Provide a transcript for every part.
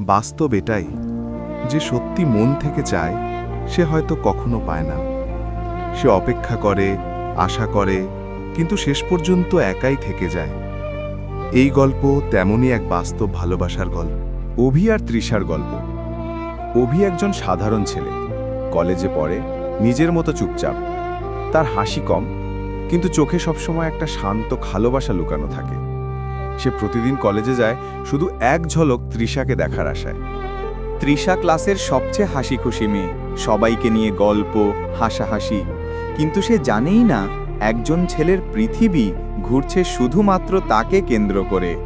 বাস্তব এটাই যে সত্যি মন থেকে চায়, সে হয়তো কখনো পায় না। সে অপেক্ষা করে, আশা করে, কিন্তু শেষ পর্যন্ত একাই থেকে যায়। এই গল্প তেমনই এক বাস্তব ভালোবাসার গল্প। অভি আর তৃষার গল্প। অভি একজন সাধারণ ছেলে। কলেজে পড়ে, নিজের মতো চুপচাপ। তার হাসি কম, কিন্তু চোখে সবসময় একটা শান্ত ভালোবাসা লুকানো থাকে। সে প্রতিদিন কলেজে যায়, শুধু এক ঝলক তৃষাকে দেখার আশায়। তৃষা ক্লাসের সবচেয়ে হাসি খুশি মেয়ে। সবাইকে নিয়ে গল্প, হাসাহাসি। কিন্তু সে জানেই না, একজন ছেলের পৃথিবী ঘুরছে শুধুমাত্র তাকে কেন্দ্র করে।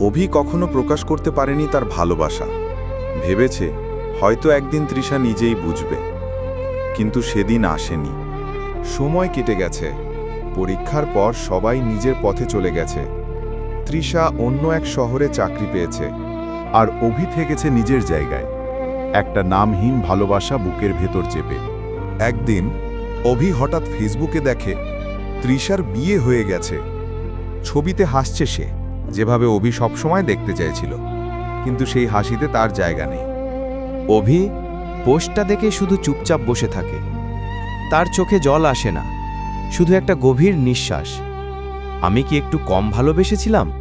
অভি কখনো প্রকাশ করতে পারেনি তার ভালোবাসা। ভেবেছে, হয়তো একদিন তৃষা নিজেই বুঝবে। কিন্তু সেদিন আসেনি। সময় কেটে গেছে। পরীক্ষার পর সবাই নিজের পথে চলে গেছে। তৃষা অন্য এক শহরে চাকরি পেয়েছে আর অভি থেকেছে নিজের জায়গায়। একটা নামহীন ভালোবাসা বুকের ভেতর চেপে। একদিন অভি হঠাৎ ফেসবুকে দেখে তৃষার বিয়ে হয়ে গেছে। ছবিতে হাসছে সে, যেভাবে অভি সবসময় দেখতে চাইছিল। কিন্তু সেই হাসিতে তার জায়গা নেই। অভি পোস্টটা দেখে শুধু চুপচাপ বসে থাকে। তার চোখে জল আসে না, শুধু একটা গভীর নিঃশ্বাস। আমি কি একটু কম ভালোবেসেছিলাম?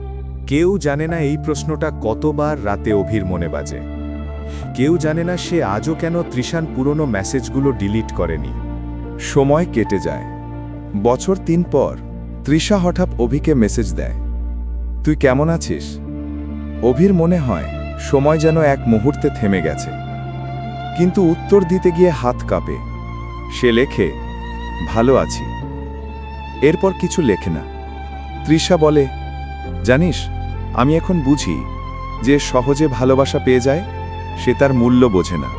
কেউ জানে না এই প্রশ্নটা কতবার রাতে অভির মনে বাজে। কেউ জানে না সে আজও কেন তৃষান পুরনো মেসেজগুলো ডিলিট করেনি। সময় কেটে যায়। বছর তিন পর, তৃষা হঠাৎ অভিকে মেসেজ দেয়। তুই কেমন আছিস? অভির মনে হয়, সময় যেন এক মুহূর্তে থেমে গেছে। কিন্তু উত্তর দিতে গিয়ে হাত কাঁপে। সে লেখে, ভালো আছি। এরপর কিছু লেখে না। তৃষা বলে, জানিস, আমি এখন বুঝি যে সহজে ভালোবাসা পেয়ে যায়, সে তার মূল্য বোঝে না।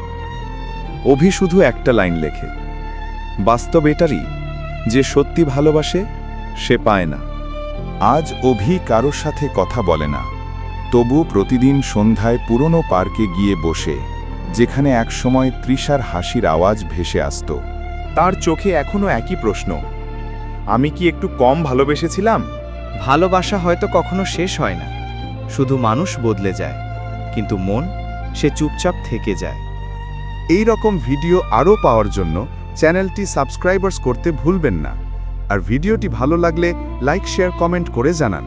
অভি শুধু একটা লাইন লেখে, বাস্তব এটারই যে সত্যি ভালোবাসে, সে পায় না। আজ অভি কারোর সাথে কথা বলে না তবু প্রতিদিন সন্ধ্যায় পুরনো পার্কে গিয়ে বসে, যেখানে একসময় তৃষার হাসির আওয়াজ ভেসে আসত। তার চোখে এখনও একই প্রশ্ন, আমি কি একটু কম ভালোবেসেছিলাম? ভালোবাসা হয়তো কখনো শেষ হয় না। শুধু মানুষ বদলে যায়, কিন্তু মন সে চুপচাপ থেকে যায়। এই রকম ভিডিও আরও পাওয়ার জন্য চ্যানেলটি সাবস্ক্রাইবার্স করতে ভুলবেন না। আর ভিডিওটি ভালো লাগলে লাইক, শেয়ার, কমেন্ট করে জানান।